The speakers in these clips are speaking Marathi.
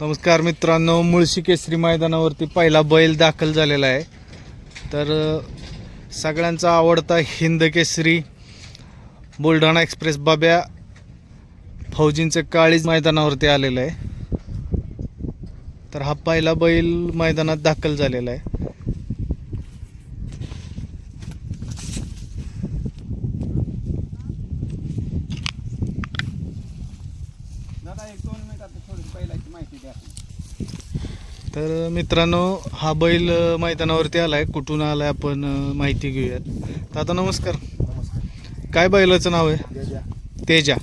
नमस्कार मित्रांनो मुळशी केसरी मैदानावरती पहिला बैल दाखल झालेला आहे. तर सगळ्यांचा आवडता हिंद केसरी बुलढाणा एक्सप्रेस बाब्या फौजींचं काळीज मैदानावरती आलेलं आहे. तर हा पहिला बैल मैदानात दाखल झालेला आहे दादा एक दोन पहिल्याची माहिती द्या. तर मित्रांनो हा बैल मैदानावरती आलाय. कुठून आलाय आपण माहिती घेऊयात. दादा नमस्कार. नमस्कार. काय बैलाचं नाव आहे? तेजा.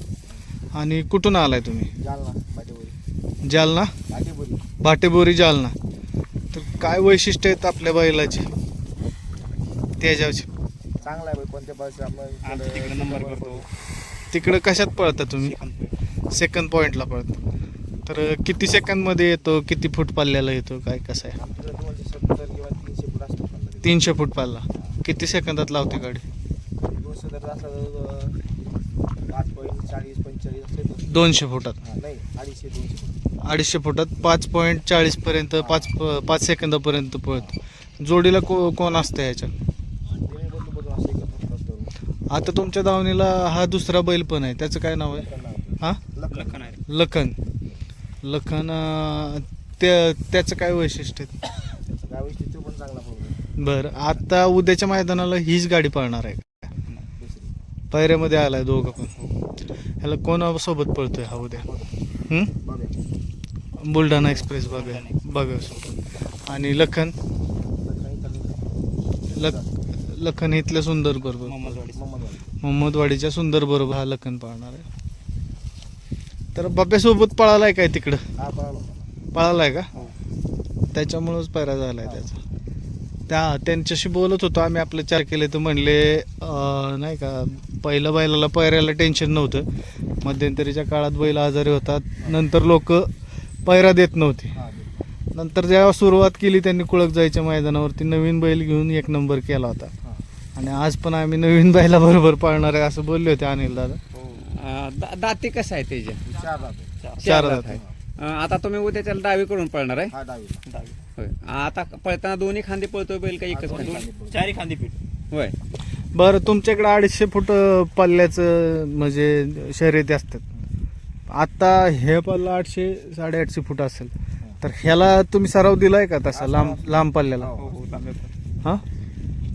आणि कुठून आलाय तुम्ही? जालना पाटेपुरी जालना? पाटेपुरी भाटेबोरी जालना. तर काय वैशिष्ट्य आहेत आपल्या बैलाची? तेजाची. चांगला आहे बाई, कोणत्या पाहिजे आपण तिकडे नंबर करतो. तिकडं कशात पळता तुम्ही? सेकंड पॉईंटला पळता. तर किती सेकंदमध्ये येतो किती फूट पल्ल्याला येतो काय कसं आहे? आपल्याला दोनशे सत्तर किंवा तीनशे फूट असतो. तीनशे फूट पल्ला किती सेकंदात लावते गाडी? दोनशे जर असला तर अं, पाच पॉईंट चाळीस पंचेचाळीस असे दोनशे फुटात. हा, नाही अडीचशे दोनशे अडीचशे फुटात पाच पॉईंट चाळीसपर्यंत पाच पाच सेकंदापर्यंत पळतो. जोडीला को कोण असतं ह्याच्यात? ते मी बोलतो बघून असं एकत्र असतो आता तुमच्या दावणीला हा दुसरा बैल पण आहे. त्याचं काय नाव आहे? हा? लखन आहे. लखन. लखन त्या त्याचं काय वैशिष्ट्य आहे? त्याचं काय वैशिष्ट्य तो पण चांगला फोन बरं आता उद्याच्या मैदानाला हीच गाडी पळणार आहे का? दुसरी पायऱ्यामध्ये आलाय दोघं पण. ह्याला कोणासोबत पळतोय हा उद्या? हं? बाबा बुलढाणा एक्सप्रेस बघा बघा आणि लखन? लख लखन इथल्या सुंदर बरोबर. मोहम्मदवाडी. मोहम्मदवाडी मोहम्मदवाडीच्या सुंदर बरोबर हा लखन पळणार आहे. तर बाप्यासोबत पळालाय काय तिकडं? हा पळाला. पळालाय का? हो. त्याच्यामुळंच पैरा झालाय त्याचा. त्या त्यांच्याशी बोलत होतो आम्ही आपले चार केले तर म्हणले अं, नाही का पहिलं बैलाला पैऱ्याला टेन्शन नव्हतं. मध्यंतरीच्या काळात बैल आजारी होतात. नंतर लोक पैरा देत नव्हते. हा. नंतर जेव्हा सुरुवात केली त्यांनी कुळक जायच्या मैदानावरती नवीन बैल घेऊन एक नंबर केला होता. हा. आणि आज पण आम्ही नवीन बैला बरोबर पाळणार आहे असं बोलले होते अनिल दादा. दा- दाते कसं आहे त्याच्या चार दात. आहे. अं, आता तुम्ही उद्या त्याला डावी करून पळणार आहे? हा डावी. होय. आता पळताना दोन्ही खांदे पळतोय बैल का एकच खांदे? खांदे. चारी खांदी पीठ. होय. बरं तुमच्याकडे अडीचशे फूट अं, पल्ल्याचं म्हणजे शर्यती असतात. आता हे पल्ला आठशे साडेआठशे फूट असेल. तर ह्याला तुम्ही सराव दिलाय का तसा लांब लांब पल्ल्याला? हो. हो हो तांबे पण. हा?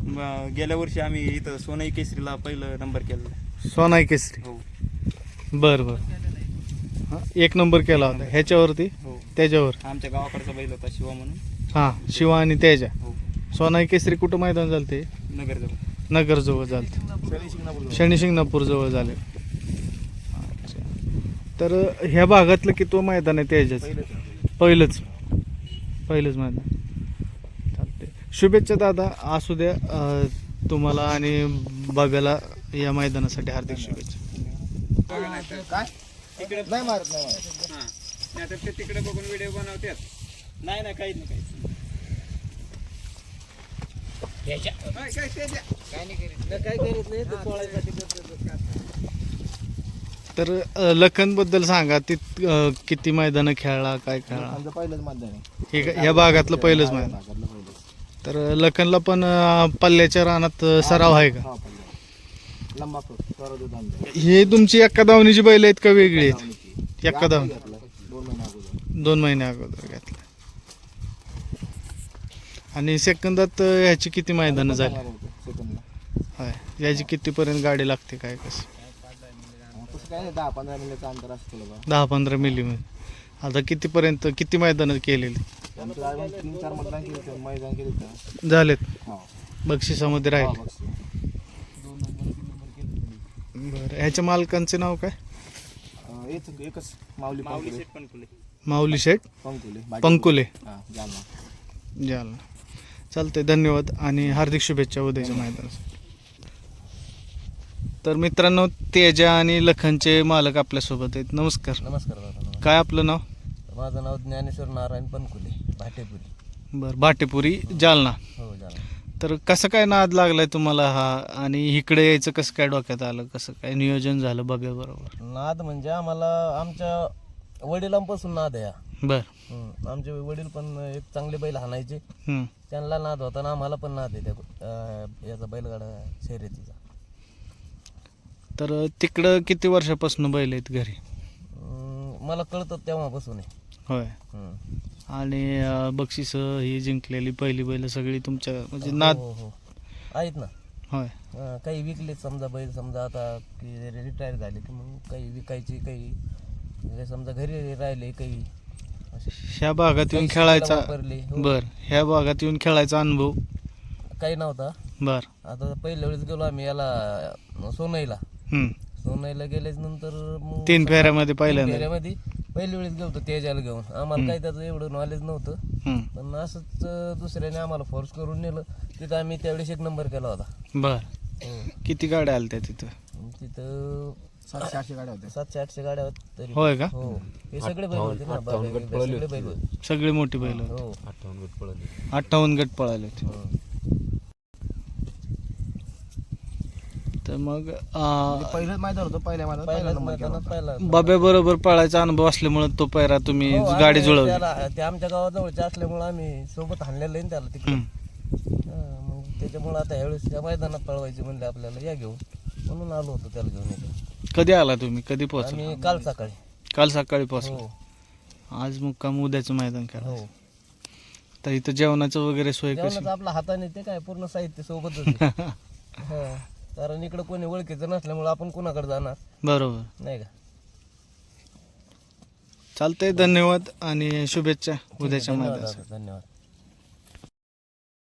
म- गेल्या वर्षी आम्ही इथं सोनई केसरीला पहिलं नंबर केलं सोनाई केसरी. हो. बर बर. हा. एक नंबर केला होता. ह्याच्यावरती? हो. त्याच्यावर? आमच्या गावाकडचा बैल होता शिवा म्हणून. हा शिवा आणि त्याच्या हो. सोनाई केसरी कुठं मैदान झालं ते नगर जवळ नगर जवळ झालं शनी शिंगणापूर जवळ झाले. अच्छा. तर ह्या भागातलं किती मैदान आहे त्याच्याच पहिलेच पहिलंच. पहिलंच मैदान. चालते शुभेच्छा दादा. असू द्या अं, तुम्हाला आणि बाब्याला या मैदानासाठी हार्दिक शुभेच्छा. काय? तिकडे नाही मारत नाही मारत. हा. नाही तर ते तिकडे बघून व्हिडिओ बनवतात. नाही नाही काहीच नाही काहीच नाही. होय, काय ते द्या. काय करीत. नाही तू पळायसाठी तर अं, लखनबद्दल सांगा ती अं, किती मैदानं खेळला काय खेळला? आमचं पहिलंच मतदान आहे. हे का- या भागातलं पहिलंच मैदान. भागातलं पहिलंच. तर लखनला पण अं, पल्ल्याच्या रानात अं, सराव आहे का? हा, पहिलं. लंबा. हे तुमची एका दावणीची बैल आहेत का वेगळी आहेत. एका धावणी. घेतलं, दोन महिने अगोदर. दोन महिने अगोदर घेतलं आणि सेकंदात ह्याची किती मैदानं झाली. होय. याची कितीपर्यंत गाडी लागते काय कसं? हा, दहा पंधरा मिनिटाचं अंतर असतं थोडं दहा पंधरा मिलीमध्ये आता कितीपर्यंत किती मैदानं केलेली? आमचं आम्ही तीन चार मतदान केले होते, मैदान केले होते. झालेत हा. बक्षिसामध्ये हा, राहिले बक्षीस. दोन नंबर तीन नंबर केले होते. बरं. ह्याच्या मालकांचे नाव काय? अं, एकच एकच माऊली माऊली पंकुले. शेट पण फुले माऊली शेठ? पंकुले पंकुले. हा जालना. जालना. चालतंय धन्यवाद आणि हार्दिक शुभेच्छा उद्याच्या मैदानासाठी तर मित्रांनो तेजा आणि लखनचे मालक आपल्यासोबत आहेत. नमस्कार. नमस्कार दादा काय आपलं नाव? माझं नाव ज्ञानेश्वर नारायण पनकुले भाटेपुरी. बरं भाटेपुरी जालना. हो जालना. तर कसं काय नाद लागलाय तुम्हाला हा? आणि इकडे यायचं कसं काय डोक्यात आलं? कसं काय नियोजन झालं बरोबर नाद म्हणजे आम्हाला आमच्या वडिलांपासून नाद आहे. बर. आमचे वडील पण एक चांगले बैल हाणायचे. त्यांना नाद होता ना आम्हाला पण नाद आहे त्या याचा बैलगाडा शर्यतीचा. तर तिकडं किती वर्षापासून बैल आहेत घरी? मला कळतं तेव्हापासून आहे. होय. आणि अं, बक्षीस ही जिंकलेली पहिली बैल सगळी तुमच्या म्हणजे नाद हो हो. आहेत ना? होय. अं, काही विकले समजा बैल समजा आता की रिटायर झाले की मग काही विकायचे काही म्हणजे समजा घरी राहिले काही. असे ह्या भागात येऊन काही खेळायचा वापरले, हो. बर ह्या भागात येऊन खेळायचा अनुभव? काही नव्हता. बर. आता पहिल्या वेळेस गेलो आम्ही याला सोनईला. हम्म. सोनईला गेल्याच नंतर मग तीन फेऱ्यामध्ये तीन पहिल्यांदा फेऱ्यामध्ये. पहिल्या वेळेस गेलो तेजाला घेऊन आम्हाला काही त्याचं एवढं नॉलेज नव्हतं हम्म. पण असंच अं, दुसऱ्याने आम्हाला फोर्स करून नेलं तिथं आम्ही त्यावेळेस एक नंबर केला होता बर हो. किती गाड्या आल्या त्या तिथं तिथं सातशे आठशे गाड्या होत्या सातशे आठशे गाड्या होत्या तरी होय का हो हे सगळे बैल होते ना बाबा, सगळे बैल होते सगळी मोठी बैल होती. हो अठ्ठावन्न गट पळाले होते हो. तर मग म्हणजे पहिलं मैदान होतं पहिल्या मैदानात पहिला नंबर केला पहिला बाब्या बरोबर पळायचा अनुभव असल्यामुळे तो पैरा तुम्ही हो, गाडी जुळवली. त्याला- ते आमच्या गावाजवळचे असल्यामुळे आम्ही सोबत हाणलेलं आहे ना त्याला तिकडे. हम्म. त्याच्यामुळे आता ह्यावेळेस त्या मैदानात पळवायचे म्हणले आपल्याला या घेऊन म्हणून आलो होतो त्याला घेऊन कधी आला तुम्ही? कधी पोहोचला? आम्ही काल सकाळी. काल सकाळी पोहोचला. हो. आज मुक्काम उद्याचं मैदान करा हो तर इथं जेवणाचं वगैरे सोय कशी? जेवणाचं आपल्या हाताने ते काय पूर्ण साहित्य सोबतच आहे. हा. कारण इकडं कोणी ओळखीचं नसल्यामुळे आपण कोणाकडे जाणार? बरोबर. नाही का? चालतंय धन्यवाद आणि शुभेच्छा. उद्याच्या धन्यवाद मैदानासाठी. दादा, धन्यवाद.